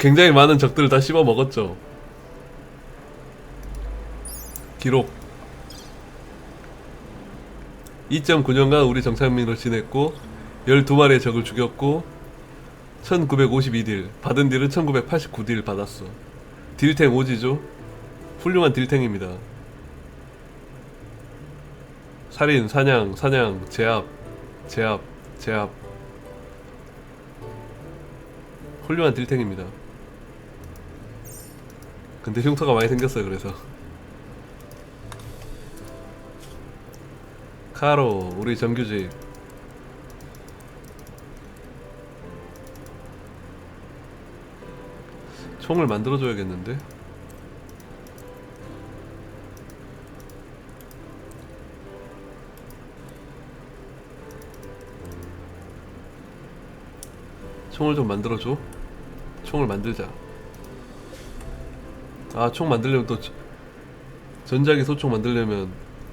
굉장히 많은 적들을 다 씹어 먹었죠. 기록. 2.9년간 우리 정찰민으로 지냈고 12마리의 적을 죽였고 1952딜 받은 딜은 1989딜 받았어. 딜탱 오지죠? 훌륭한 딜탱입니다. 살인 사냥 사냥 제압 제압 제압. 훌륭한 딜탱입니다 근데 흉터가 많이 생겼어요 그래서. 카로 우리 정규직. 총을 만들어줘야겠는데? 총을 좀 만들어줘. 총을 만들자 아 총 만들려면 또 저- 전자기 소총 만들려면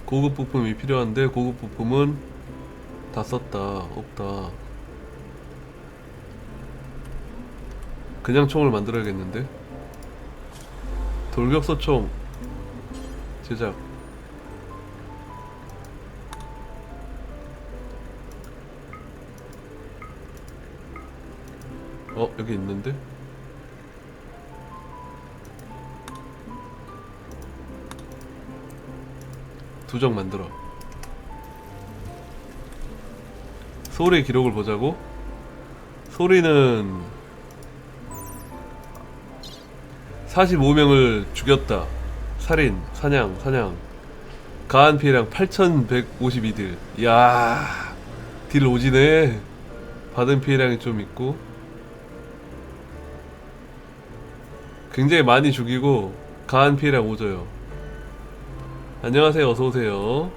고급 부품이 필요한데 고급 부품은 다 썼다 없다. 그냥 총을 만들어야겠는데? 돌격소총 제작. 어 여기 있는데 두적 만들어. 소리 기록을 보자고. 소리는 45명을 죽였다. 살인 사냥 사냥. 가한 피해량 8152딜 이야 딜 오지네. 받은 피해량이 좀 있고. 굉장히 많이 죽이고 가한 피해량 오져요 안녕하세요 어서 오세요.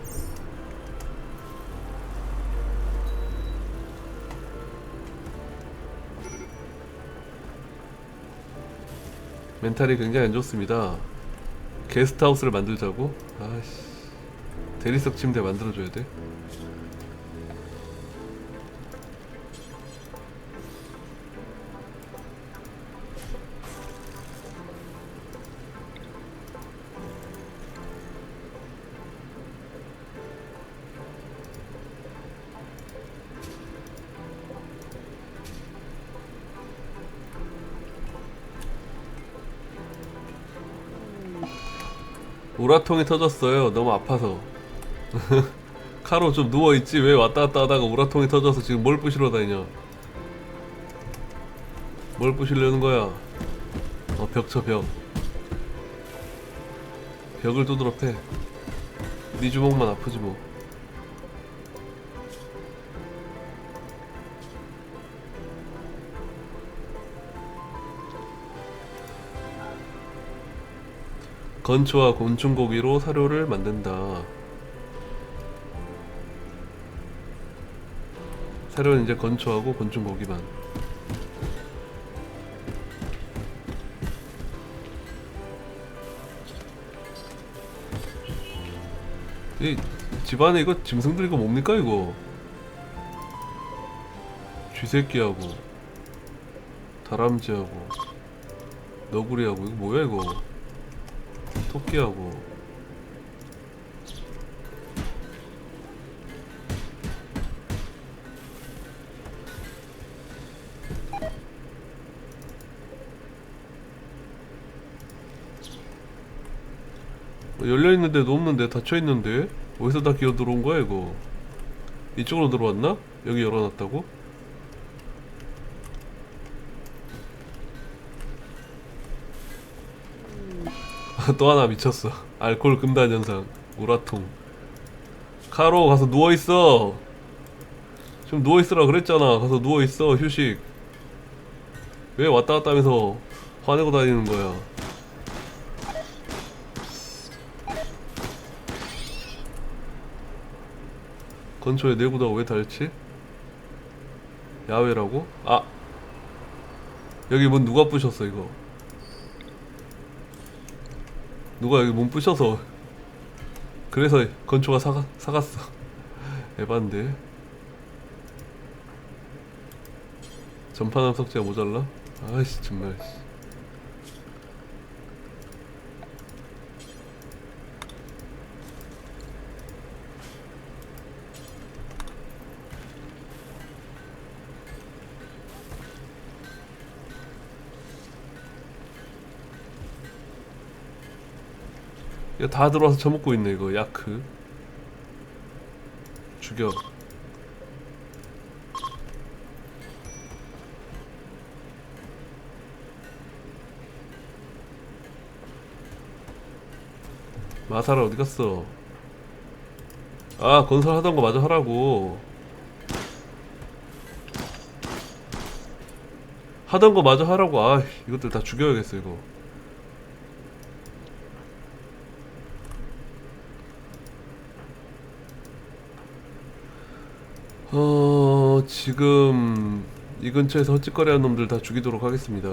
멘탈이 굉장히 안 좋습니다. 게스트하우스를 만들자고? 아씨. 대리석 침대 만들어줘야 돼 우라통이 터졌어요. 너무 아파서. 카로 좀 누워있지. 왜 왔다 갔다 하다가 우라통이 터져서 지금 뭘 부시러 다니냐. 뭘 부시려는 거야? 어 벽쳐 벽. 벽을 두드러 패 네 주먹만 아프지 뭐 건초와 곤충고기로 사료를 만든다. 사료는 이제 건초하고 곤충고기만. 이 집안에 이거 짐승들 이거 뭡니까 이거? 쥐새끼하고 다람쥐하고 너구리하고 이거 뭐야 이거? 토끼하고 어, 열려 있는데도 없는데 닫혀 있는데 어디서 다 기어 들어온 거야 이거? 이쪽으로 들어왔나? 여기 열어놨다고? 또 하나 미쳤어. 알코올 금단 현상. 우라통. 카로 가서 누워 있어. 좀 누워 있으라 그랬잖아. 가서 누워 있어. 휴식. 왜 왔다 갔다 하면서 화내고 다니는 거야? 건초에 내구도가 왜 닳지? 야외라고? 아 여기 문 누가 부셨어 이거 누가 여기 몸 부셔서 그래서 건초가 사가, 사갔어. 에반데. 전판 함석제가 모자라? 아이씨 정말 야, 다 들어와서 처먹고 있네 이거. 야크. 죽여. 마사라 어디 갔어? 아 건설 하던 거 마저 하라고. 하던 거 마저 하라고. 아 이것들 다 죽여야겠어 이거 어 지금 이 근처에서 헛짓거리하는 놈들 다 죽이도록 하겠습니다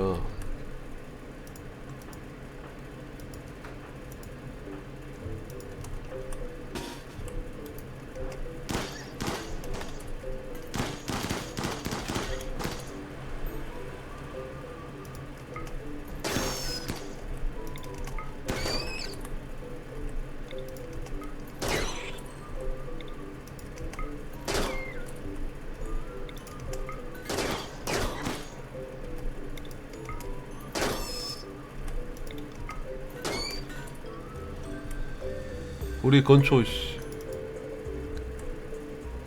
우리 건초 씨.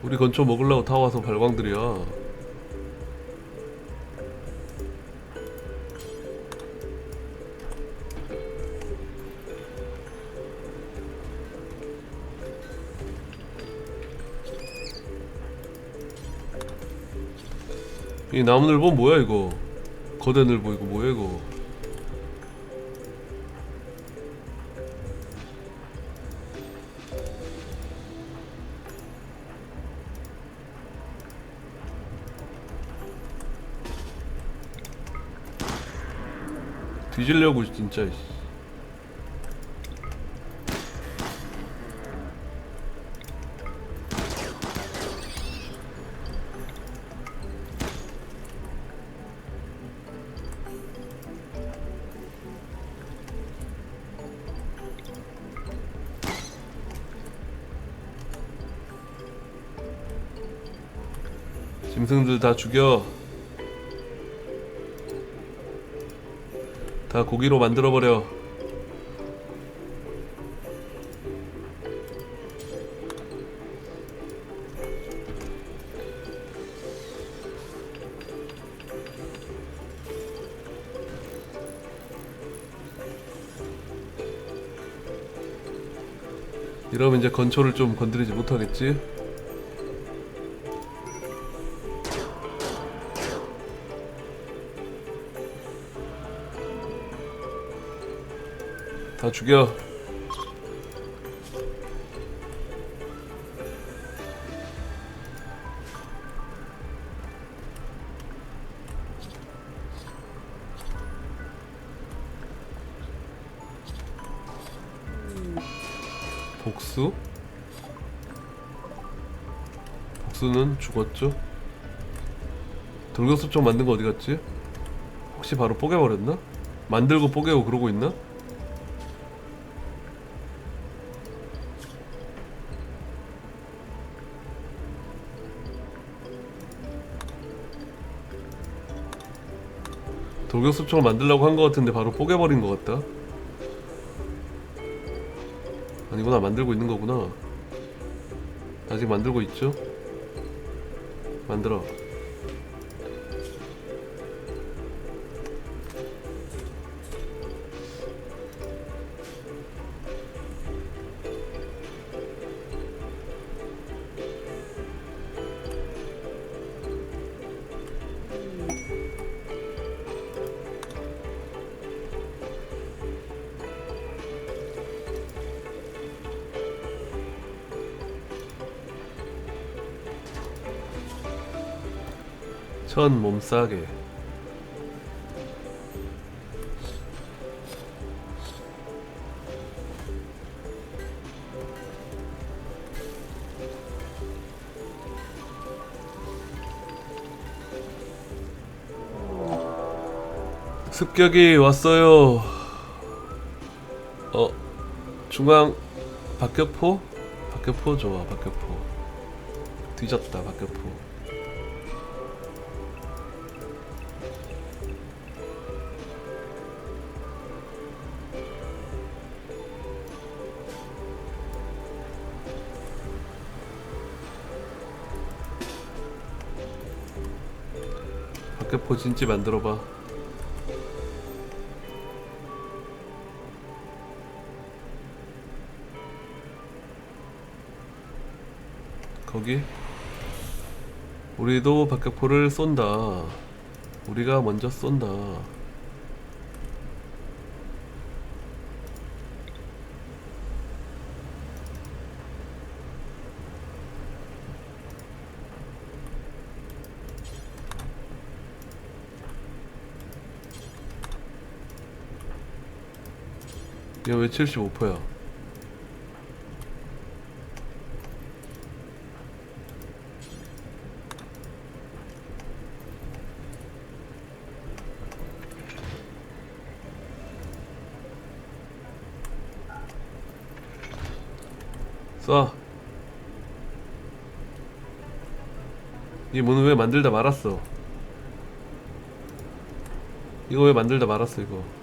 우리 건초 먹으려고 다 와서 발광들이야. 이 나무늘보 뭐야 이거? 거대 늘보 이거 뭐야 이거 뒤질려고 진짜 씨. 짐승들 다 죽여 다 고기로 만들어버려 이러면 이제 건초를 좀 건드리지 못하겠지? 다 죽여. 복수? 복수는 죽었죠? 돌격수총 만든 거 어디 갔지? 혹시 바로 뽀개버렸나? 만들고 뽀개고 그러고 있나? 돌격수총을 만들려고 한 것 같은데 바로 뽀개버린 것 같다. 아니구나 만들고 있는 거구나. 아직 만들고 있죠? 만들어 천 몸싸게. 습격이 왔어요. 어 중앙 박격포? 박격포 좋아 박격포. 뒤졌다 박격포 박격포 진지 만들어봐. 거기? 우리도 박격포를 쏜다. 우리가 먼저 쏜다 이거 왜 75%야? 쏴. 이 문은 왜 만들다 말았어? 이거 왜 만들다 말았어 이거?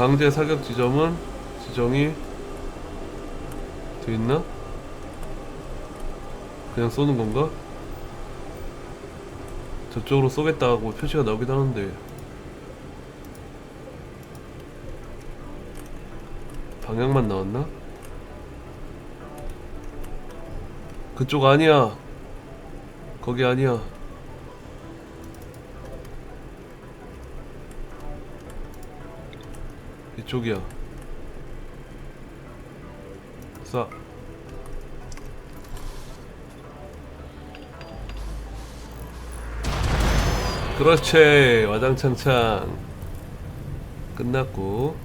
강제 사격 지점은 지정이 돼 있나? 그냥 쏘는 건가? 저쪽으로 쏘겠다고 표시가 나오긴 하는데 방향만 나왔나? 그쪽 아니야 거기 아니야 이쪽이야. 쏴. 그렇지. 와장창창. 끝났고.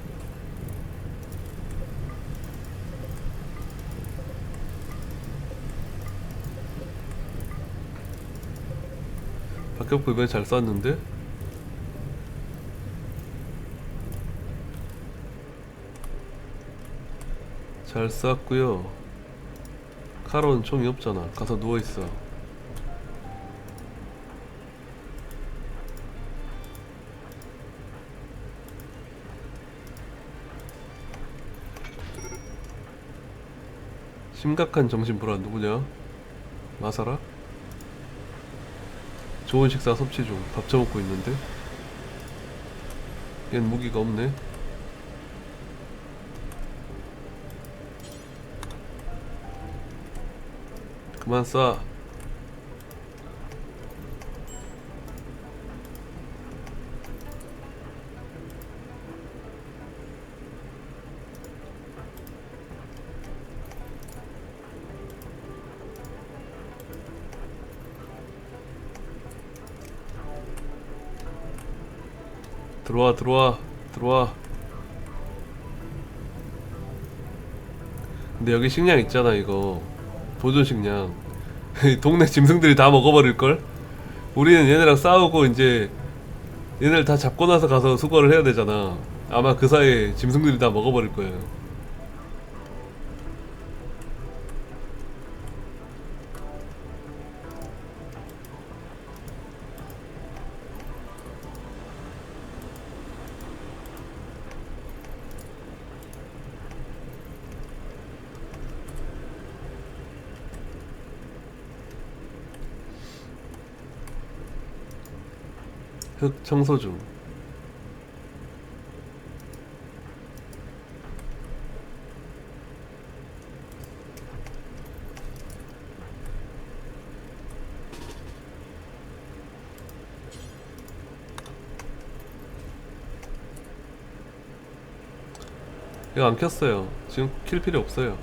박격포 이번에 잘 쐈는데? 잘 쐈고요. 카론 총이 없잖아. 가서 누워있어. 심각한 정신불안 누구냐? 마사라? 좋은 식사 섭취 중 밥 처먹고 있는데? 얜 무기가 없네 그만 쏴. 들어와 들어와 들어와. 근데 여기 식량 있잖아 이거 보존 식량 동네 짐승들이 다 먹어버릴걸? 우리는 얘네랑 싸우고 이제 얘네를 다 잡고 나서 가서 수거를 해야 되잖아. 아마 그 사이에 짐승들이 다 먹어버릴 거예요 흙 청소 중 이거 안 켰어요. 지금 킬 필요 없어요.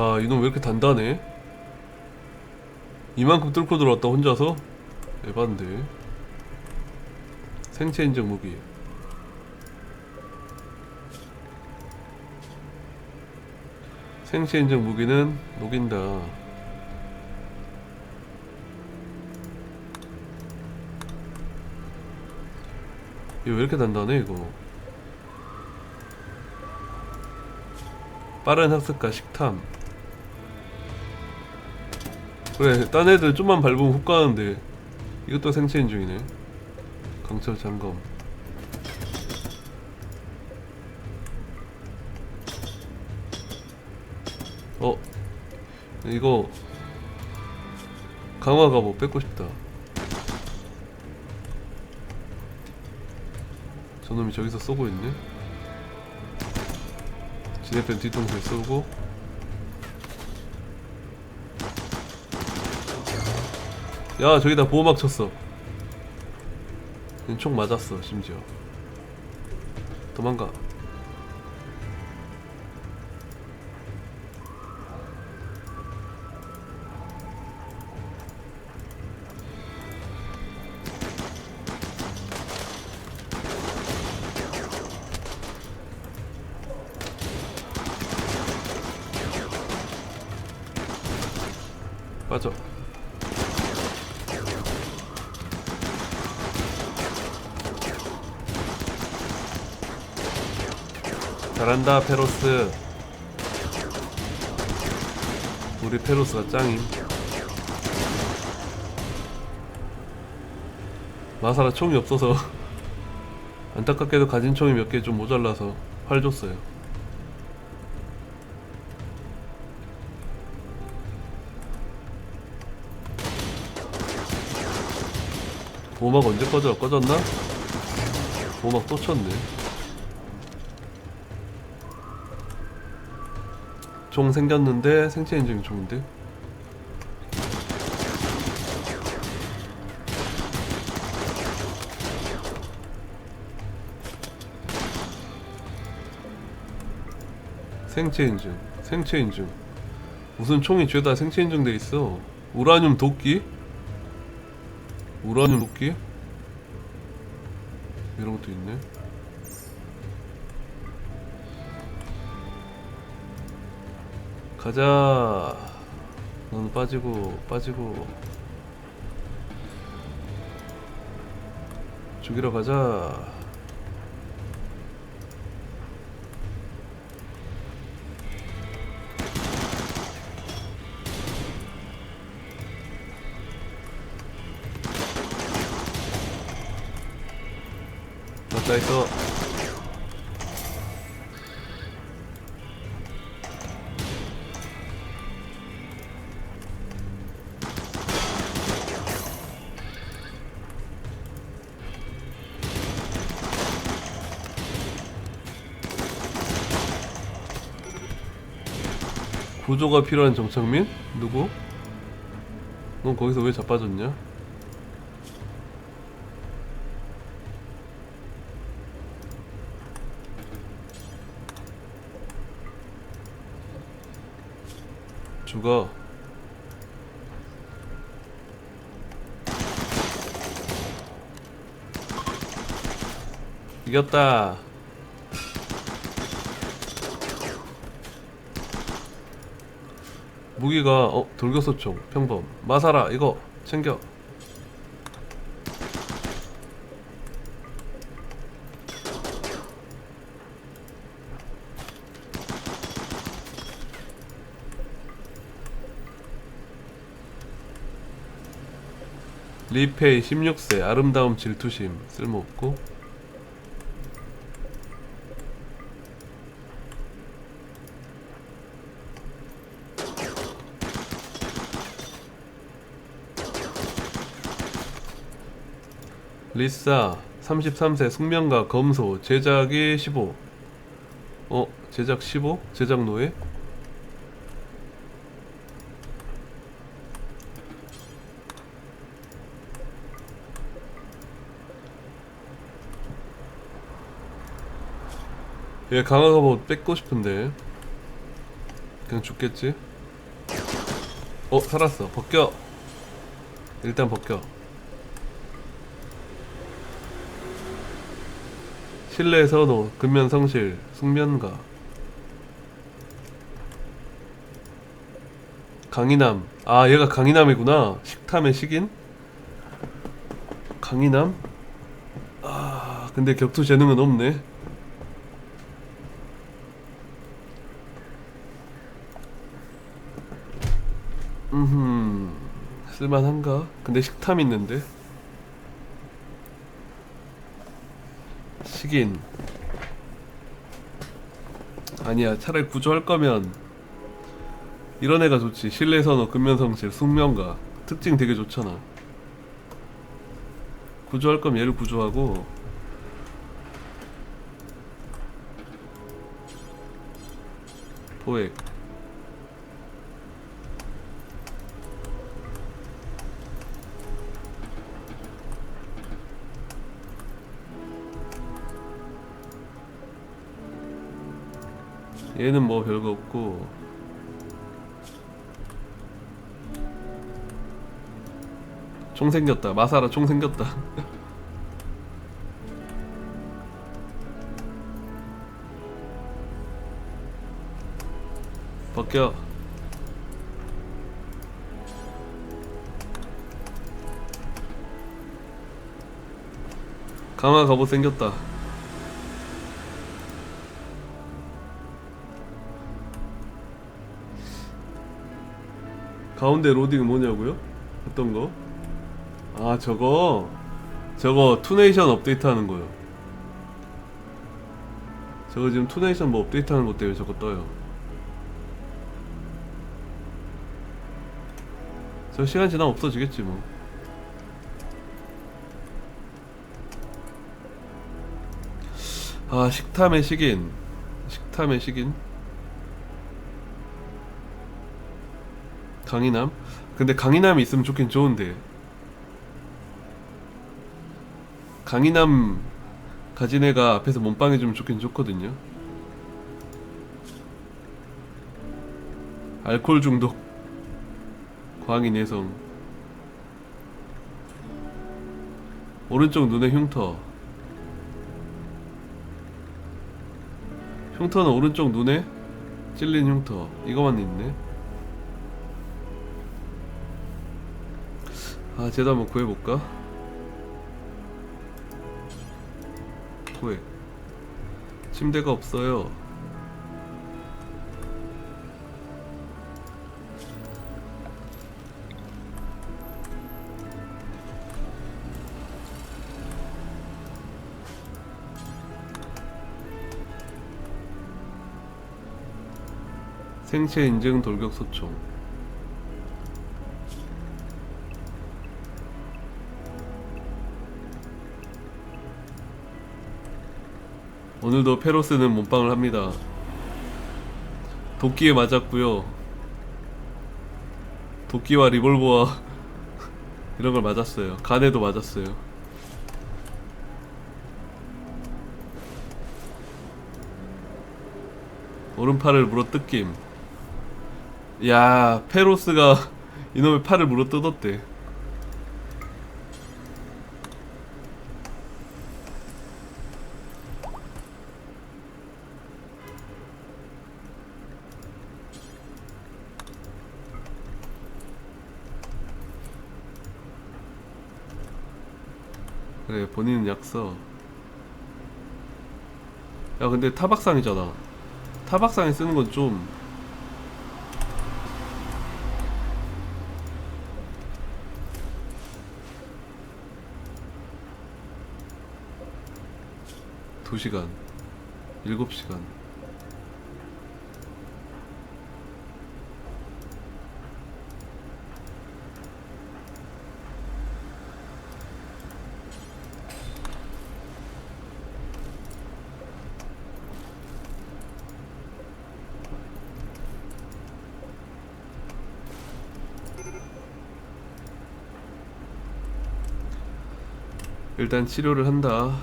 야, 이놈 왜 이렇게 단단해? 이만큼 뚫고 들어왔다 혼자서? 에반데. 생체 인증 무기. 생체 인증 무기는 녹인다. 이거 왜 이렇게 단단해 이거 빠른 학습과 식탐 그래 딴 애들 좀만 밟으면 훅 가는데. 이것도 생체 인중이네. 강철 장검. 어 이거 강화가 뭐 뺏고 싶다. 저놈이 저기서 쏘고 있네. 지네편 뒤통수에 쏘고 야 저기다 보호막 쳤어. 총 맞았어 심지어. 도망가 잘한다 페로스 우리 페로스가 짱임 마사라 총이 없어서 안타깝게도 가진 총이 몇 개 좀 모자라서 활 줬어요 보호막 언제 꺼져? 꺼졌나? 보호막 또 쳤네 종 생겼는데 생체 인증 종인데? 생체 인증 생체 인증. 무슨 총이 죄다 생체 인증돼 있어. 우라늄 도끼? 우라늄 도끼? 이런 것도 있네 가자. 너는 빠지고 빠지고. 죽이러 가자. 맞다 있어. 구조가 필요한 정창민? 누구? 넌 거기서 왜 자빠졌냐? 죽어 이겼다 무기가 어 돌격소총 평범. 마사라 이거 챙겨. 리페이 16세 아름다움 질투심 쓸모없고 리사 33세 숙명가 검소 제작이 15 어? 제작 15? 제작 노예? 얘 강화가 뭐 뺏고 싶은데 그냥 죽겠지? 어 살았어 벗겨 일단 벗겨 실내 선호 근면 성실 숙면가. 강인함. 아 얘가 강인함이구나. 식탐의 식인? 강인함? 아 근데 격투 재능은 없네. 음흠. 쓸만한가? 근데 식탐 있는데 식인. 아니야 차라리 구조할 거면 이런 애가 좋지. 실내 선호 근면성실 숙명가. 특징 되게 좋잖아. 구조할 거면 얘를 구조하고. 포획 얘는 뭐 별거 없고. 총 생겼다. 마사라 총 생겼다. 벗겨. 강화 갑옷 생겼다 가운데 로딩 뭐냐고요? 어떤 거? 아 저거 저거 투네이션 업데이트 하는 거요 저거 지금 투네이션 뭐 업데이트 하는 것 때문에 저거 떠요 저 시간 지나면 없어지겠지 뭐 아, 식탐의 식인. 식탐의 식인. 강인함? 근데 강인함이 있으면 좋긴 좋은데. 강인함 가진 애가 앞에서 몸빵 해주면 좋긴 좋거든요. 알코올 중독. 광인 내성. 오른쪽 눈에 흉터. 흉터는 오른쪽 눈에 찔린 흉터 이거만 있네 아 쟤도 한번 구해볼까? 구해. 침대가 없어요. 생체 인증 돌격 소총 오늘도 페로스는 몸빵을 합니다. 도끼에 맞았고요. 도끼와 리볼버와 이런 걸 맞았어요. 간에도 맞았어요. 오른팔을 물어 뜯김. 야 페로스가 이놈의 팔을 물어 뜯었대 본인은 약서. 야 근데 타박상이잖아. 타박상에 쓰는 건 좀 두시간 일곱 시간 일단 치료를 한다.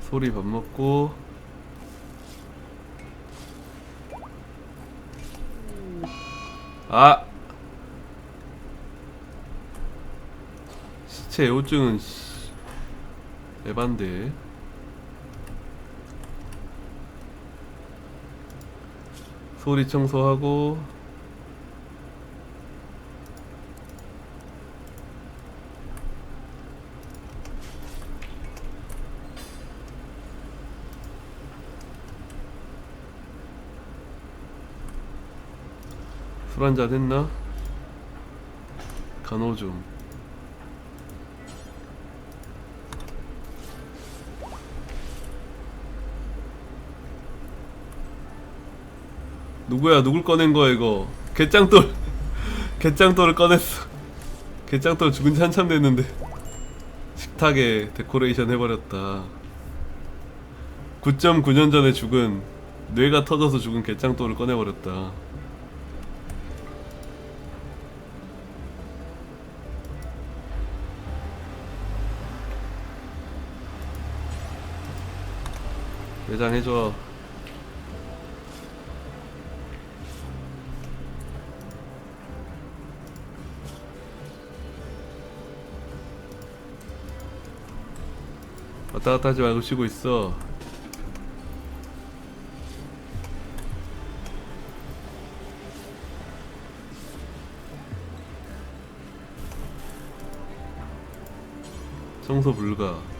소리 밥 먹고. 아! 시체 애호증은 씨. 에반데. 소리 청소하고 술 한잔 했나? 간호중 누구야? 누굴 꺼낸 거야 이거? 개짱돌. 개짱돌을 꺼냈어. 개짱돌 죽은 지 한참 됐는데. 식탁에 데코레이션 해버렸다. 9.9년 전에 죽은 뇌가 터져서 죽은 개짱돌을 꺼내버렸다 매장해줘 왔다 갔다 하지 말고 쉬고 있어. 청소 불가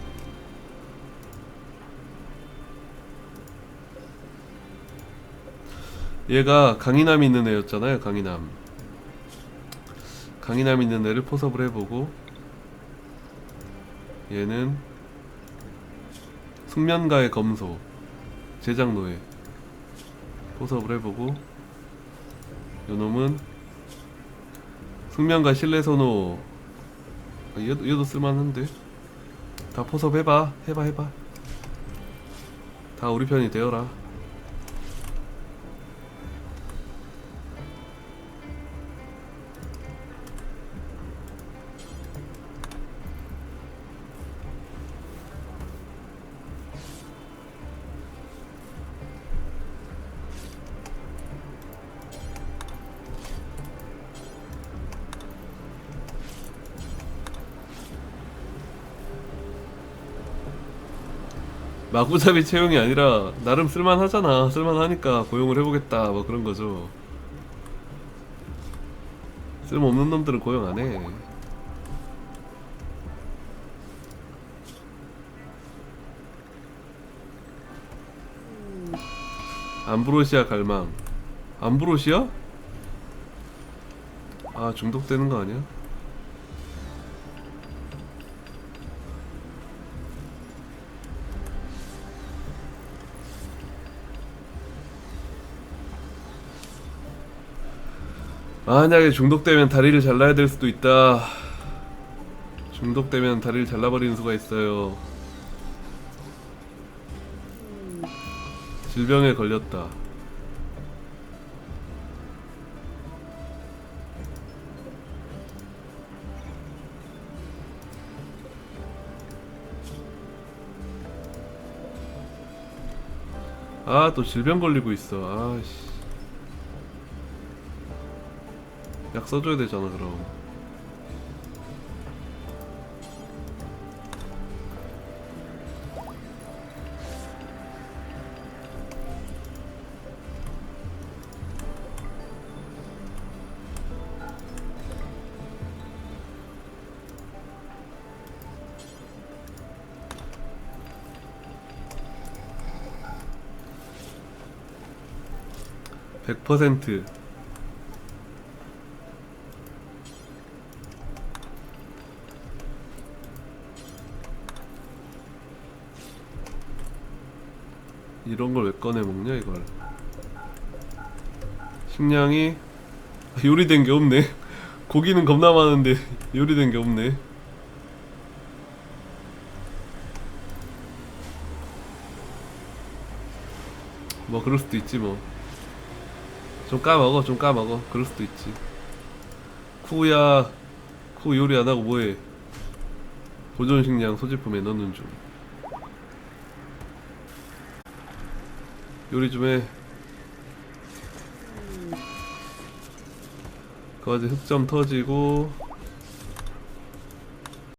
얘가 강인함 있는 애였잖아요 강인함. 강인함 있는 애를 포섭을 해보고 얘는 숙면가의 검소 제작노예 포섭을 해보고 요놈은 숙면가 신뢰선호 아, 얘도, 얘도 쓸만한데? 다 포섭해봐 해봐 해봐. 다 우리 편이 되어라 마구잡이 채용이 아니라 나름 쓸만하잖아. 쓸만하니까 고용을 해보겠다. 뭐 그런 거죠. 쓸모없는 놈들은 고용 안해. 암브로시아 갈망. 암브로시아? 아 중독되는 거 아니야? 만약에 중독되면 다리를 잘라야 될 수도 있다. 중독되면 다리를 잘라버리는 수가 있어요. 질병에 걸렸다. 아, 또 질병 걸리고 있어. 아씨. 약 써줘야 되잖아 그럼. (100%) 이런 걸 왜 꺼내 먹냐 이걸. 식량이 요리된 게 없네. 고기는 겁나 많은데 요리된 게 없네. 뭐 그럴 수도 있지 뭐. 좀 까먹어 좀 까먹어. 그럴 수도 있지. 쿠야 쿠 요리 안 하고 뭐해? 보존 식량 소지품에 넣는 중 요리 좀해. 그 와중에 흑점 터지고